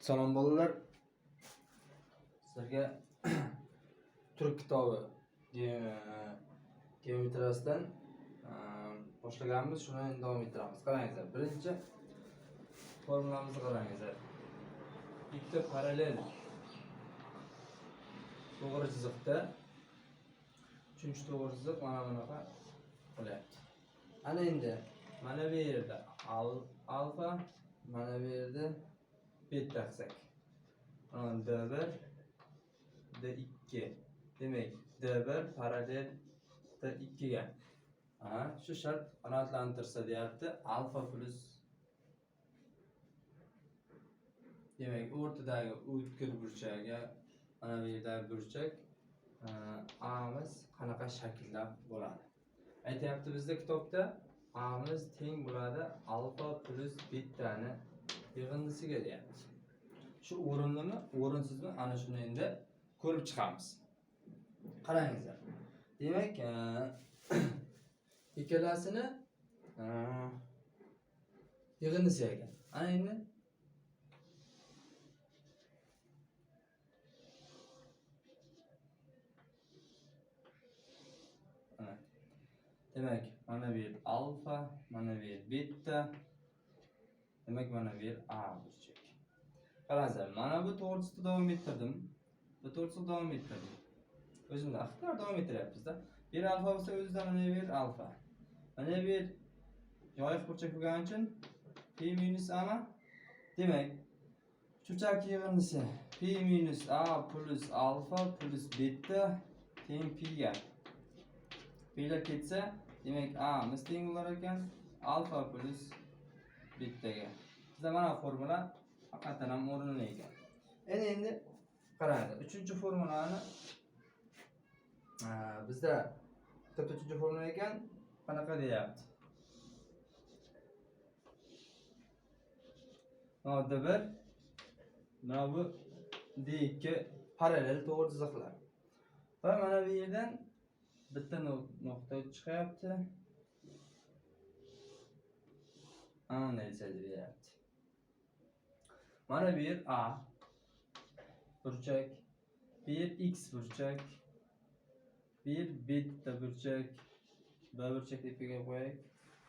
Salom bolalar. Sizlarga turk kitobi geometriyasidan boshlaganmiz, shuni endi davom ettiramiz. Qarangizlar, birinchi formulamizni qarangizlar. Bitta parallel to'g'ri chiziqda uchinchi to'g'ri chiziq mana bunaqa qilyapti. Ana endi mana bu yerda al- alfa, mana bu yerda beta qilsak. Mana D1 D2 demak D1 parallel D2 ga. Ha, shu shart qanoatlantirsa deyapti. Alfa plus demak o'rtadagi o'tkir burchagiga mana bu yerdagi burchak A'miz qanaqa shaklda bo'ladi? Aytyapti bizda kitobda A'miz teng bo'ladi alfa plus betani yig'indisiga deyapti. Shu o'rinlimi, o'rinsizmi? Ana shuni endi ko'rib chiqamiz. Qarangizlar. Demak, e, ikkalasini e, yig'indisi ekan. Ana endi. Demak, mana bu yer alfa, mana bu yer beta. Demak, mana bu yer A burchak. Qarangizlar, mana bu to'g'risida davom ettirdim. Bu to'g'risida davom ettirdim. O'zimda ixtiyor davom ettiryapmiz-da. Bir alfa bo'lsa o'zida mana bu yer alfa. Mana bu yer yoyiq burchak bo'lgani uchun p minus a ma? Demak, cho'chak yig'indisi p minus a plus alfa plus beta teng p ga. P'lar ketsa, demak a'miz teng bo'lar alfa plus bittaga Bizda mana formula faqatdan ham o'rinli ekan. Endi endi qaranglar, uchinchi formulani bizda bitta uchinchi formula ekan, qanaqa deyapti? Mana D1 mana bu D2 parallel to'g'ri chiziqlar. Va mana bu yerdan bitta nuqta chiqyapti. Analiz edilyapti. Mana yer A burchak, bu yer X burchak, bu yer beta burchak, B burchak ipiga qo'yaylik.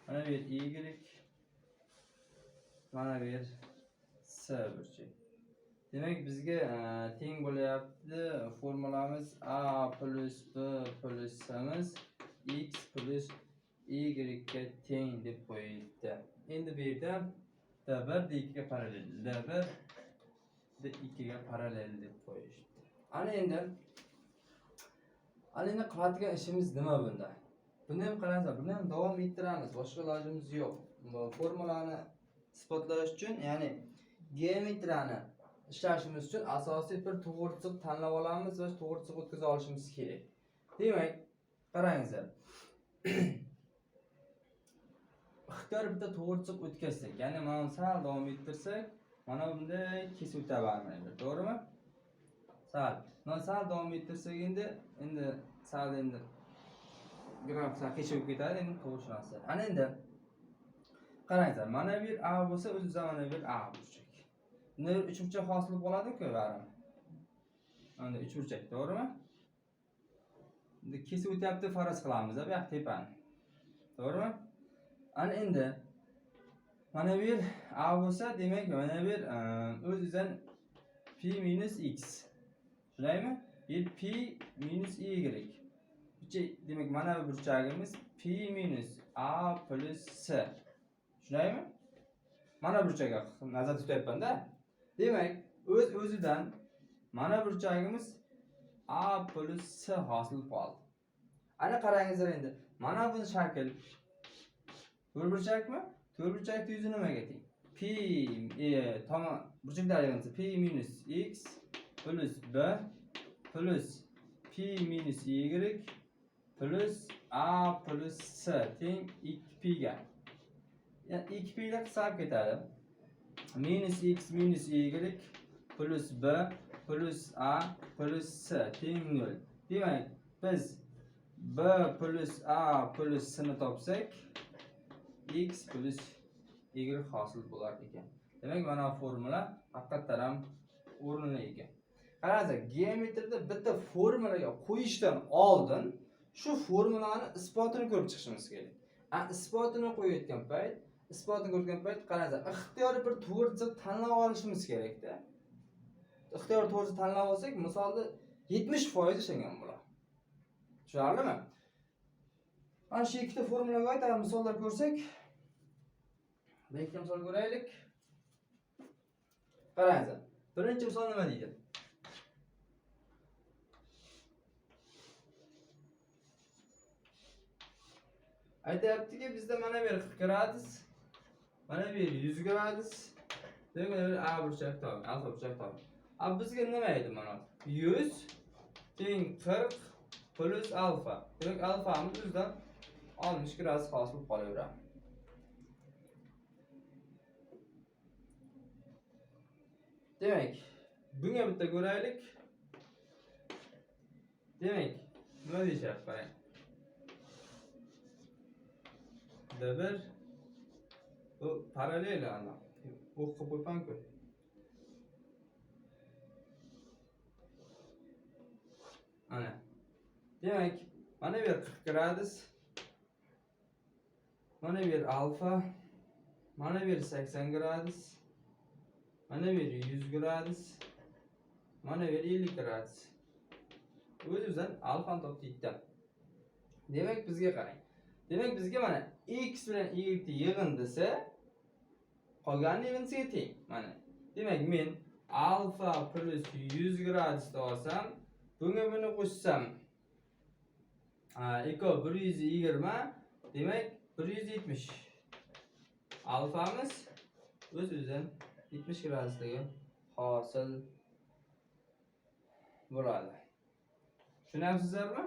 Mana yer Y, mana yer S burchak. Demak bizga e, teng bo'lyapti formulamiz A plus B plus S'miz X plus Y ga teng deb. Endi bu yerda D1 D2 ga parallel, D1 D2 ga parallel deb qo'yishdi. Ana endi ana endi qiladigan ishimiz nima bunda? Buni ham qaranglar, buni ham davom ettiramiz. Boshqa ilojimiz yo'q. Formulani isbotlash uchun, ya'ni geometriyani ishlashimiz uchun asosiy bir to'g'ri chiziq tanlab olamiz va to'g'ri chiziq o'tkaza olishimiz kerak. Demak, qarangizlar. ixtiyor bitta to'g'ri chiziq o'tkazsak, ya'ni mana buni sal davom ettirsak, mana bunday kesib o'tavermaydi, to'g'rimi? Sal. Mana sal davom ettirsak endi, endi sal endi graf sal kechib ketadi, endi to'g'ri tushunasiz. Ana endi qarangizlar, mana yer A bo'lsa, o'zida mana yer A burchak. Bunda uch burchak hosil bo'ladi-ku, baribir. Mana uch burchak, to'g'rimi? Endi kesib o'tyapti faraz qilamiz, bu yoq tepani. To'g'rimi? Ana endi mana bu yer A bo'lsa, demak mana bu yer e, o'zidan p minus x. Shundaymi? Bir p minus y. Burchak demak mana bu burchagimiz p minus a plus s. Shundaymi? Mana burchaga nazar tutyapman-da. Demak, o'z o'zidan mana burchagimiz a plus s hosil qoldi. Ana qarangizlar endi. Mana bu shakl to'rtburchakmi? To'rtburchakni yuzi nimaga teng? P e, tamom burchaklar yig'indisi P minus x plus b plus P minus y plus a plus s teng 2p ga. Yani 2p lar qisqarib ketadi. Minus x minus y plus b plus a plus s teng 0. Demak, biz b plus a plus s ni topsak x plus y hosil bo'lar ekan. demak mana formula haqiqatdan ham o'rinli ekan. Qaranglar, geometrda bitta formulaga qo'yishdan oldin shu formulani isbotini ko'rib chiqishimiz kerak. A isbotini qo'yayotgan payt, isbotini ko'rgan payt qaranglar, ixtiyoriy bir to'g'ri tanlab olishimiz kerakda. ixtiyoriy to'g'ri tanlab olsak, misolda 70% ishlangan bo'ladi. Tushunarlimi? Mana shu ikkita formulaga oid misollar ko'rsak, bir ikkita misol ko'raylik. Qaranglar. Birinchi misol nima deydi? Aytyaptiki, bizda mana bu yer 40 gradus, mana bu yer 100 gradus. Demak, mana yer A burchak toping, alfa burchak toping. Ab bizga nima edi mana? 100 teng 40 plus alfa. Demak, alfamiz o'zidan 60 gradus hosil bo'lib qolaveradi. Demak, bunga bitta ko'raylik. Demak, nima deyishyapti qarang. Bitta bir bu parallel ana. Bu qilib qo'ypanku. Ana. Demak, mana bu yer 40 gradus. Mana bu yer alfa. Mana bu yer 80 gradus. Mana yer 100 gradus. Mana yer 50 gradus. O'z-o'zidan alfani topdik-da. Demak, bizga qarang. Demak, bizga mana x bilan y yig'in desa, qolgani yig'insiga teng. Mana. Demak, men alfa plus 100 gradusda olsam, bunga buni qo'shsam, eko 120, demak 170. Alfamiz o'z-o'zidan 70 gradusdagi hosil bo'ladi. Tushunamsizlarmi?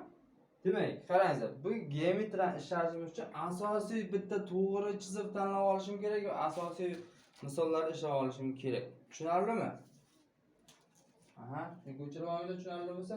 Demak, qarangizlar bu geometriyani ishlashimiz uchun asosiy bitta to'g'ri chiziq tanlab olishim kerak va asosiy misollarni ishlab olishim kerak. Tushunarlimi? Aha, ko'chirib olinglar tushunarli bo'lsa.